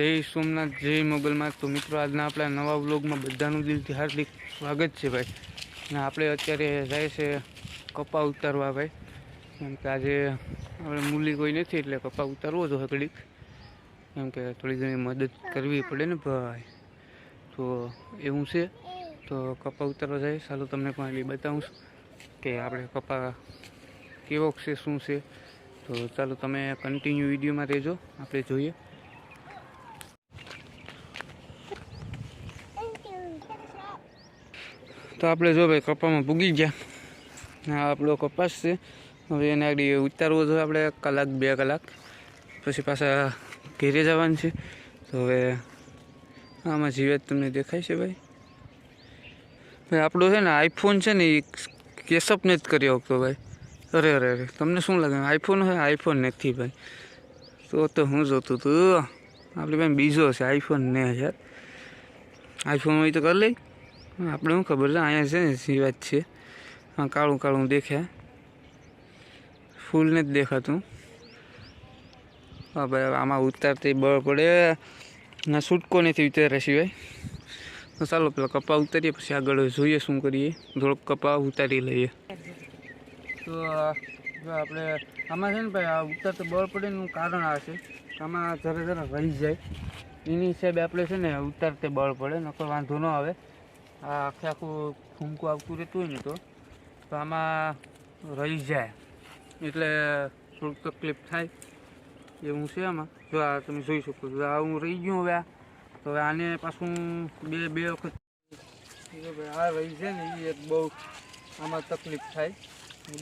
જય સોમનાથ, જય મોગલમાં તો મિત્રો, આજના આપણા નવા વ્લોગમાં બધાનું દિલથી હાર્દિક સ્વાગત છે ભાઈ. અને આપણે અત્યારે જાય છે કપા ઉતારવા ભાઈ. કેમ કે આજે આપણે મૂલી કોઈ નથી, એટલે કપા ઉતારવો તો હકડીક. કેમ કે થોડી ઘણી મદદ કરવી પડે ને ભાઈ. તો એવું છે. તો કપા ઉતારવા જાય. ચાલો તમને પણ બતાવું કે આપણે કપા કેવો છે, શું છે. તો ચાલો તમે કન્ટિન્યુ વિડીયોમાં રહેજો. આપણે જોઈએ. તો આપણે જો ભાઈ કપામાં પૂગી ગયા. આ આપણો કપાસ છે. હવે એને આગળ ઉતારવો જોઈએ આપણે કલાક, બે કલાક. પછી પાછા ઘેરે જવાનું છે. તો હવે આમાં જીવેત તમને દેખાય છે ભાઈ. ભાઈ આપણો છે ને આઈફોન છે ને એ કેસઅપ ને જ કરી શકતો ભાઈ. અરે અરે અરે, તમને શું લાગે? આઈફોન હોય, આઈફોન નથી ભાઈ. તો તો હું જોતું હતું આપણે ભાઈ બીજો છે આઈફોન ને યાર આઈફોન હોય તો કરી લઈ. આપણે શું ખબર છે, અહીંયા છે ને સી છે. આ કાળું કાળું દેખાય. ફૂલ જ દેખાતું. હા, ભાઈ, આમાં ઉતારતી બળ પડે. ના છૂટકો નથી ઉતાર્યા સિવાય. તો ચાલો, પેલા કપા ઉતારીએ, પછી આગળ જોઈએ શું કરીએ. થોડોક કપા ઉતારી લઈએ. તો આપણે, આમાં છે ને ભાઈ, આ ઉતારતો બળ પડે એનું કારણ આ છે. આમાં જરા જરા રહી જાય. એની હિસાબે આપણે છે ને ઉતારતે બળ પડે, નકર વાંધો ન આવે. આખે આખું ફૂમકું આવતું રહેતું હોય ને તો તો આમાં રહી જાય. એટલે થોડુંક તકલીફ થાય. એવું છે આમાં. જો આ તમે જોઈ શકો છો. આ હું રહી ગયું હવે તો હવે આને પાછું બે બે વખત આ રહી છે ને, એ એક બહુ આમાં તકલીફ થાય.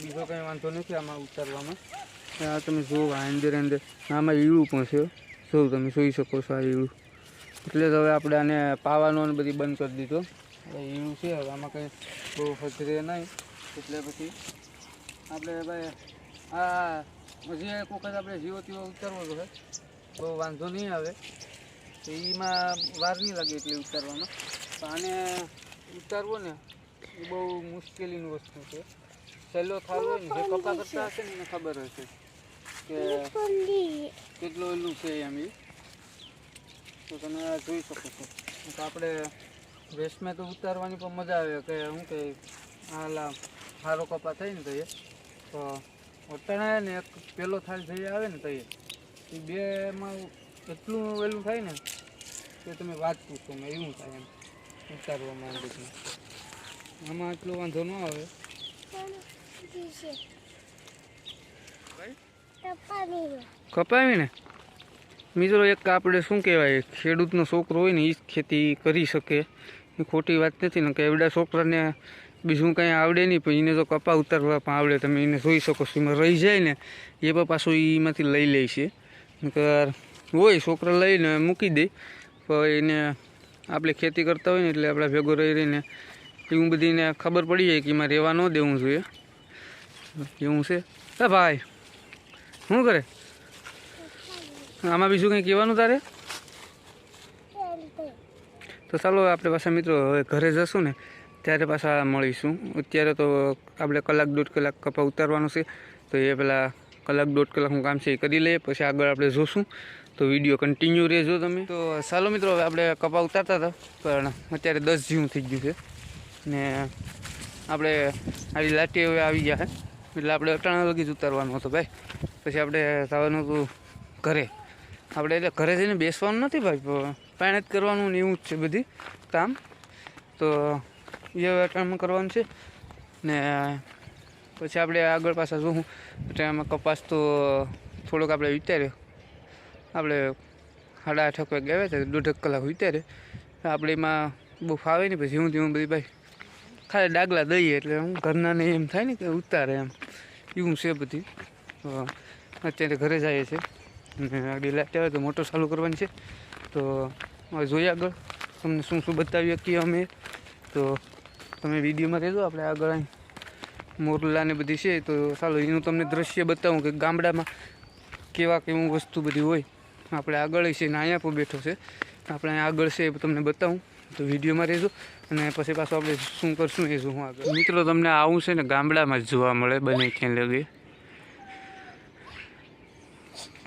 બીજો કંઈ વાંધો નથી આમાં ઉતારવામાં. આ તમે જુઓ આ અંદર અંદર. આમાં ઈળું પણ છે. જો તમે જોઈ શકો છો આ ઈળું. એટલે તો હવે આપણે આને પાવાનો ને બધી બંધ કરી દીધો. હવે ઈળું છે હવે આમાં કંઈ બહુ ફજરે નહીં. એટલે પછી આપણે ભાઈ આ હજી એક વખત આપણે જીવો તીવો ઉતારવો તો બહુ વાંધો નહીં આવે. તો એમાં વાર નહીં લાગે એટલે ઉતારવામાં તો આને ઉતારવો ને એ બહુ મુશ્કેલીની વસ્તુ છે. સહેલો થાળ હોય ને જે કપા કરતા હશે ને એને ખબર હશે કે કેટલું એલું છે એમ એ તો તમે આ જોઈ શકો છો. તો આપણે વેસ્ટમાં તો ઉતારવાની પણ મજા આવે કે શું કે આલા સારો કપા થાય ને તો એ તો અટાણા ને એક પેલો થાળ જઈ આવે ને તો એ બેમાં એટલું વહેલું થાય ને કે તમે વાત પૂછો મેં એવું થાય એમ ઉતારવામાં આમ બધું આમાં એટલો વાંધો ન આવે. કપાવી ને? મિત્રો, એક આપણે શું કહેવાય, ખેડૂતનો છોકરો હોય ને એ જ ખેતી કરી શકે. એ ખોટી વાત નથી ને કે એવડા છોકરાને બીજું કંઈ આવડે નહીં, પણ એને તો કપા ઉતારવા પણ આવડે. તમે એને જોઈ શકો છો, એમાં રહી જાય ને, એ પણ પાછું એમાંથી લઈ લે છે. નકર હોય, છોકરા લઈને મૂકી દે, પણ એને આપણે ખેતી કરતા હોય ને, એટલે આપણે ભેગો રહી રહીને, એવું બધીને ખબર પડી જાય કે એમાં રહેવા ન દેવું જોઈએ. એવું છે? હા ભાઈ, શું કરે? આમાં બીજું કંઈ કહેવાનું તારે? તો ચાલો આપણે પાછા મિત્રો હવે ઘરે જશું ને ત્યારે પાછા મળીશું. અત્યારે તો આપણે કલાક દોઢ કલાક કપા ઉતારવાનું છે તો એ પહેલાં કલાક દોઢ કલાકનું કામ છે એ કરી લઈએ પછી આગળ આપણે જોશું. તો વીડિયો કન્ટિન્યુ રહેજો તમે. તો ચાલો મિત્રો હવે આપણે કપા ઉતારતા હતા પણ અત્યારે દસ જેવું થઈ ગયું છે. ને આપણે આવી લાટી હવે આવી ગયા છે. એટલે આપણે અટાણા લગી જ ઉતારવાનું હતું ભાઈ. પછી આપણે થવાનું હતું ઘરે. આપણે એટલે ઘરે જઈને બેસવાનું નથી ભાઈ પાણી જ કરવાનું ને એવું જ છે બધી કામ. તો એ હવે કરવાનું છે. ને પછી આપણે આગળ પાછા જોઉં એટલે આમાં કપાસ તો થોડોક આપણે વિચાર્યો આપણે સાડા આઠ વાગે ગયા હતા દોઢ કલાક વિચારે આપણે એમાં બહુ ફાવે નહીં પછી, હું તેવું બધી ભાઈ ખાલી ડાગલા દઈએ એટલે હું ઘરનાને એમ થાય ને કે ઉતારે એમ. એવું છે બધી. અત્યારે ઘરે જઈએ છે અને આગળ લાઈટ આવે તો મોટર ચાલુ કરવાની છે. તો હવે જોઈએ આગળ. તમને શું શું બતાવી શકીએ અમે. તો તમે વિડીયોમાં રહેજો, આપણે આગળ અહીં મોરલાને બધી છે. તો ચાલો, એનું તમને દ્રશ્ય બતાવું કે ગામડામાં કેવા કેવું વસ્તુ બધી હોય. આપણે આગળ છે ને અહીંયા પણ બેઠો છે. આપણે અહીંયા આગળ છે એ તમને બતાવું. તો વિડીયોમાં રહેજો અને પછી પાછું આપણે શું કરશું એ જોવું આગળ. મિત્રો, તમને આવું છે ને ગામડામાં જ જોવા મળે, બને ક્યાં લગે.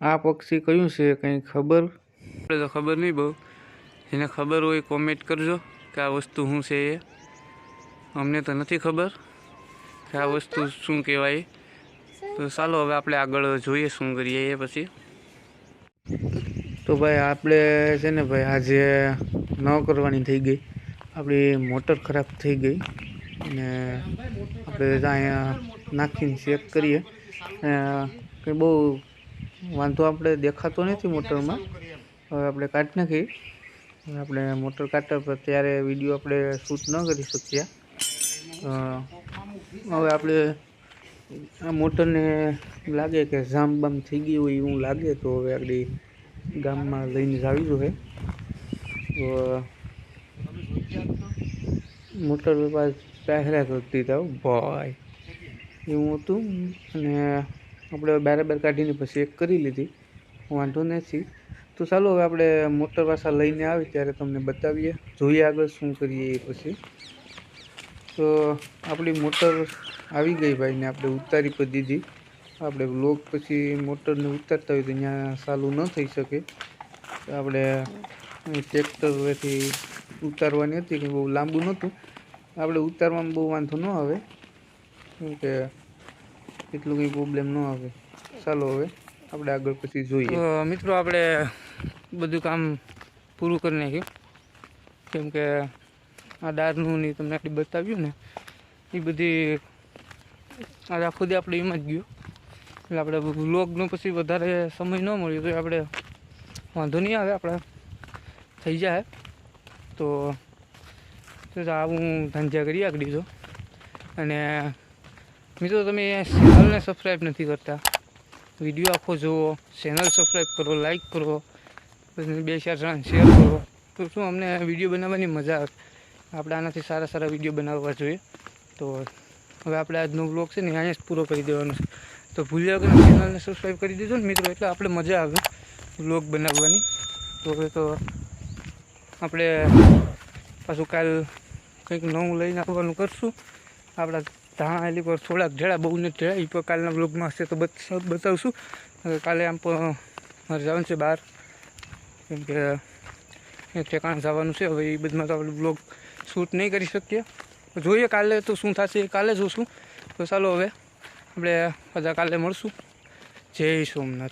આ પક્ષી કયું છે કંઈ ખબર? આપણે તો ખબર નહીં બહુ. એને ખબર હોય કોમેન્ટ કરજો કે આ વસ્તુ શું છે એ. અમને તો નથી ખબર કે આ વસ્તુ શું કહેવાય. તો ચાલો હવે આપણે આગળ જોઈએ શું કરીએ એ પછી. તો ભાઈ આપણે છે ને ભાઈ આજે ન કરવાની થઈ ગઈ. આપણી મોટર ખરાબ થઈ ગઈ અને આપણે અહીંયા નાખીને ચેક કરીએ. કંઈ બહુ વાંધો આપણે દેખાતો નથી મોટરમાં. હવે આપણે કાઢી નાખી આપણે મોટર કાઢતા ત્યારે વીડિયો આપણે શૂટ ન કરી શક્યા. હવે આપણે આ મોટરને લાગે કે જામ બામ થઈ ગયું હોય એવું લાગે તો હવે આગળ ગામમાં લઈને જાવી જોઈએ તો, મોટર વેપાર પહેરા કરતી હતા ભાઈ. એવું હતું. અને આપણે બરાબર કાઢીને પછી એક કરી લીધી. વાંધો નથી. તો ચાલો હવે આપણે મોટર પાછા લઈને આવી ત્યારે તમને બતાવીએ. જોઈએ આગળ શું કરીએ એ પછી. તો આપણી મોટર આવી ગઈ ભાઈને આપણે ઉતારી પણ દીધી. આપણે લોક પછી મોટરને ઉતારતા હોય તો ત્યાં ચાલુ ન થઈ શકે. તો આપણે ટ્રેક્ટરથી ઉતારવાની હતી કે બહુ લાંબુ નહોતું. આપણે ઉતારવામાં બહુ વાંધો ન આવે. કેમ કે એટલું કંઈ પ્રોબ્લેમ ન આવે. ચાલો હવે, આપણે આગળ પછી જોઈએ. મિત્રો, આપણે બધું કામ પૂરું કરી નાખ્યું. કેમ કે આ દાળનું ને તમને આટલી બતાવ્યું ને, એ બધી આજે આખો દે આપણે એમાં જ ગયો. એટલે આપણે વ્લોગનો પછી વધારે સમય ન મળ્યો, તો આપણે વાંધો નહીં આવે, આપણે થઈ જાય. તો તો આવું ધંધા કરી આગળ જો અને મિત્રો, તમે ચેનલને સબસ્ક્રાઈબ નથી કરતા વીડિયો આખો જુઓ ચેનલ સબસ્ક્રાઈબ કરો લાઈક કરો બે ચાર જણા શેર કરો. તો શું, અમને વીડિયો બનાવવાની મજા આવે. આપણે આનાથી સારા સારા વીડિયો બનાવવા જોઈએ. તો હવે આપણે આજનો બ્લોગ છે ને, અહીંયા જ પૂરો કરી દેવાનો છે. તો ભૂલ્યા વગર ચેનલને સબસ્ક્રાઈબ કરી દીધો ને, મિત્રો, એટલે આપણે મજા આવે બ્લોગ બનાવવાની. તો હવે તો આપણે પાછું કાલ કંઈક નવું લઈને આવવાનું કરશું. આપણા ધાણા એલી પર થોડાક જડા બહુ નથી જડા એ પણ કાલના બ્લોગમાં હશે તો બત- બતાવશું. કાલે આમ પણ મારે જવાનું છે બહાર. કેમ કે ઠેકાણે જવાનું છે. હવે એ બધામાં તો આપણે બ્લોગ શૂટ નહીં કરી શકીએ. જોઈએ કાલે તો શું થશે એ કાલે જોશું. તો ચાલો હવે આપણે બધા કાલે મળશું. જય સોમનાથ.